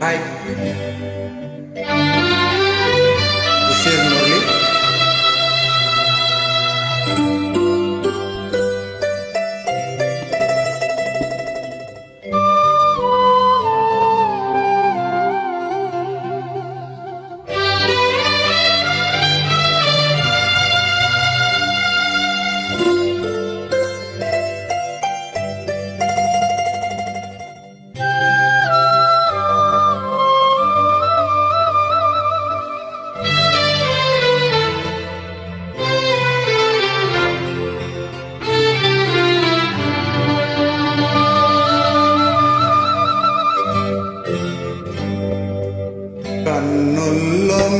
Bye.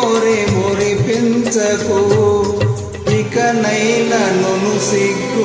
నోరే మురిపించకు ఇకనైనను సిగ్గు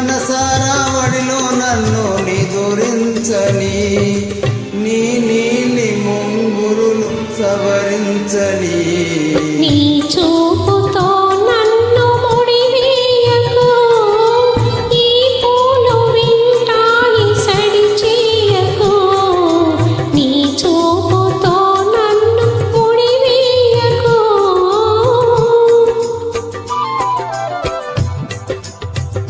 మనసారా వడిలో నన్ను నిదురించని నీ నీలి ముంగురులు సవరించని.